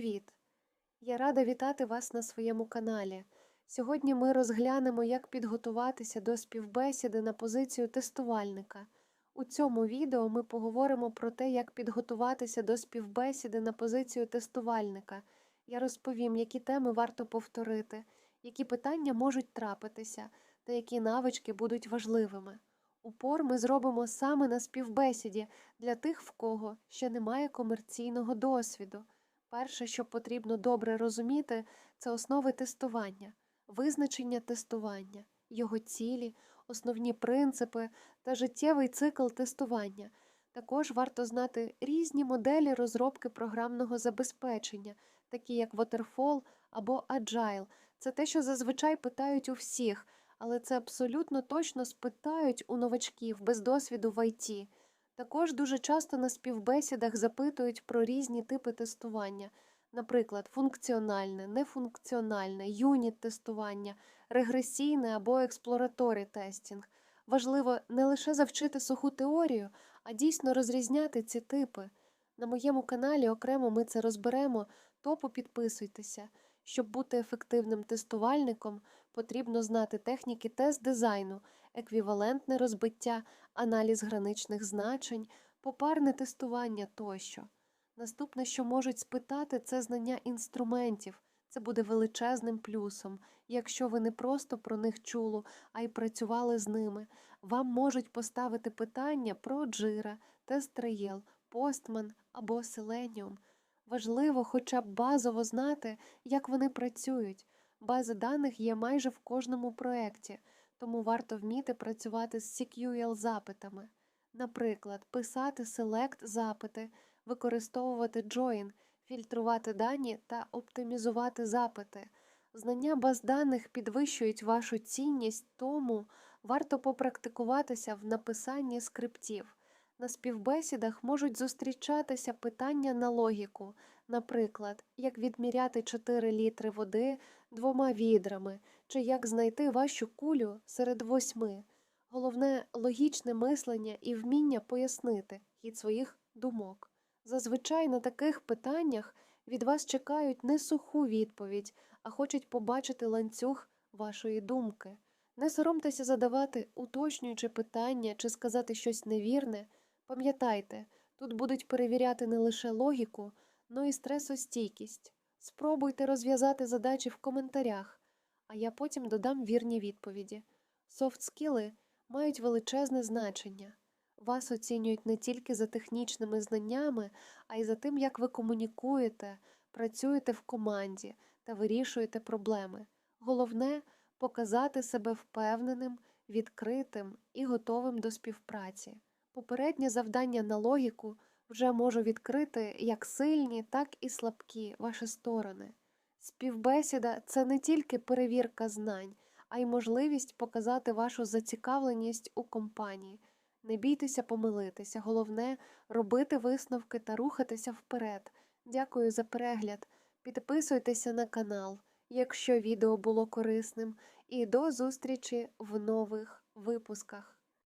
привіт! Я рада вітати вас на своєму каналі. Сьогодні ми розглянемо, як підготуватися до співбесіди на позицію тестувальника. У цьому відео ми поговоримо про те, як підготуватися до співбесіди на позицію тестувальника. Я розповім, які теми варто повторити, які питання можуть трапитися та які навички будуть важливими. Упор ми зробимо саме на співбесіді для тих, в кого ще немає комерційного досвіду. Перше, що потрібно добре розуміти, це основи тестування, визначення тестування, його цілі, основні принципи та життєвий цикл тестування. Також варто знати різні моделі розробки програмного забезпечення, такі як Waterfall або Agile. Це те, що зазвичай питають у всіх, але це абсолютно точно спитають у новачків без досвіду в ІТ. Також дуже часто на співбесідах запитують про різні типи тестування, наприклад, функціональне, нефункціональне, юніт тестування, регресійне або експлораторі тестінг. Важливо не лише завчити суху теорію, а дійсно розрізняти ці типи. На моєму каналі окремо ми це розберемо, то попідписуйтеся. Щоб бути ефективним тестувальником, потрібно знати техніки тест-дизайну, еквівалентне розбиття, аналіз граничних значень, попарне тестування тощо. Наступне, що можуть спитати, це знання інструментів. Це буде величезним плюсом, якщо ви не просто про них чули, а й працювали з ними. Вам можуть поставити питання про Jira, TestRail, Postman або Selenium. Важливо хоча б базово знати, як вони працюють. Бази даних є майже в кожному проєкті, тому варто вміти працювати з SQL запитами. Наприклад, писати select запити, використовувати join, фільтрувати дані та оптимізувати запити. Знання баз даних підвищують вашу цінність, тому варто попрактикуватися в написанні скриптів. На співбесідах можуть зустрічатися питання на логіку, наприклад, як відміряти 4 літри води двома відрами, чи як знайти вашу кулю серед восьми. Головне логічне мислення і вміння пояснити хід своїх думок. Зазвичай на таких питаннях від вас чекають не суху відповідь, а хочуть побачити ланцюг вашої думки. Не соромтеся задавати уточнюючи питання чи сказати щось невірне. Пам'ятайте, тут будуть перевіряти не лише логіку, но й стресостійкість. Спробуйте розв'язати задачі в коментарях, а я потім додам вірні відповіді. Софт-скіли мають величезне значення. Вас оцінюють не тільки за технічними знаннями, а й за тим, як ви комунікуєте, працюєте в команді та вирішуєте проблеми. Головне показати себе впевненим, відкритим і готовим до співпраці. Попереднє завдання на логіку вже можу відкрити як сильні, так і слабкі ваші сторони. Співбесіда це не тільки перевірка знань, а й можливість показати вашу зацікавленість у компанії. Не бійтеся помилитися, головне робити висновки та рухатися вперед. Дякую за перегляд. Підписуйтеся на канал, якщо відео було корисним, і до зустрічі в нових випусках.